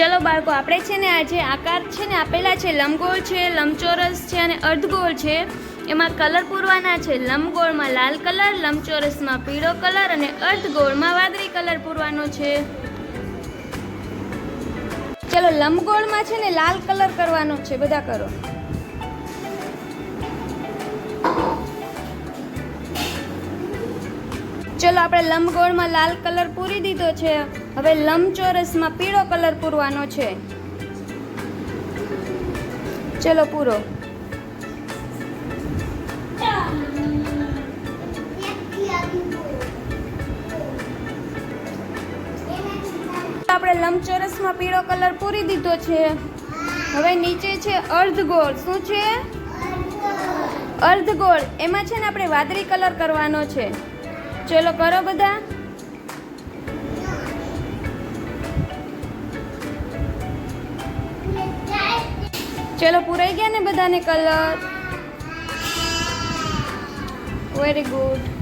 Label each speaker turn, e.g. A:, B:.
A: ચલો બાળકો, આપણે છે ને આજે આકાર છે ને આપેલા છે. લંબગોળ છે, લંબચોરસ છે અને અર્ધગોળ છે. એમાં કલર પૂરવાના છે. લંબગોળમાં લાલ કલર, લંબચોરસમાં પીળો કલર અને અર્ધગોળમાં વાદળી કલર પૂરવાનો છે. ચલો, લંબગોળમાં છે ને લાલ કલર કરવાનો છે. બધા કરો. ચલો આપણે લંબગોળમાં લાલ કલર પૂરી દીધો છે. હવે લંબચોરસમાં પીળો કલર પૂરવાનો છે. ચલો પૂરો. આપણે લંબચોરસમાં પીળો કલર પૂરી દીધો છે. હવે નીચે છે અર્ધગોળ. શું છે? અર્ધગોળ. એમાં છે ને આપણે વાદળી કલર કરવાનો છે. ચલો કરો બધા. ચલો પૂરાઈ ગયા ને બધાને કલર વેરી ગુડ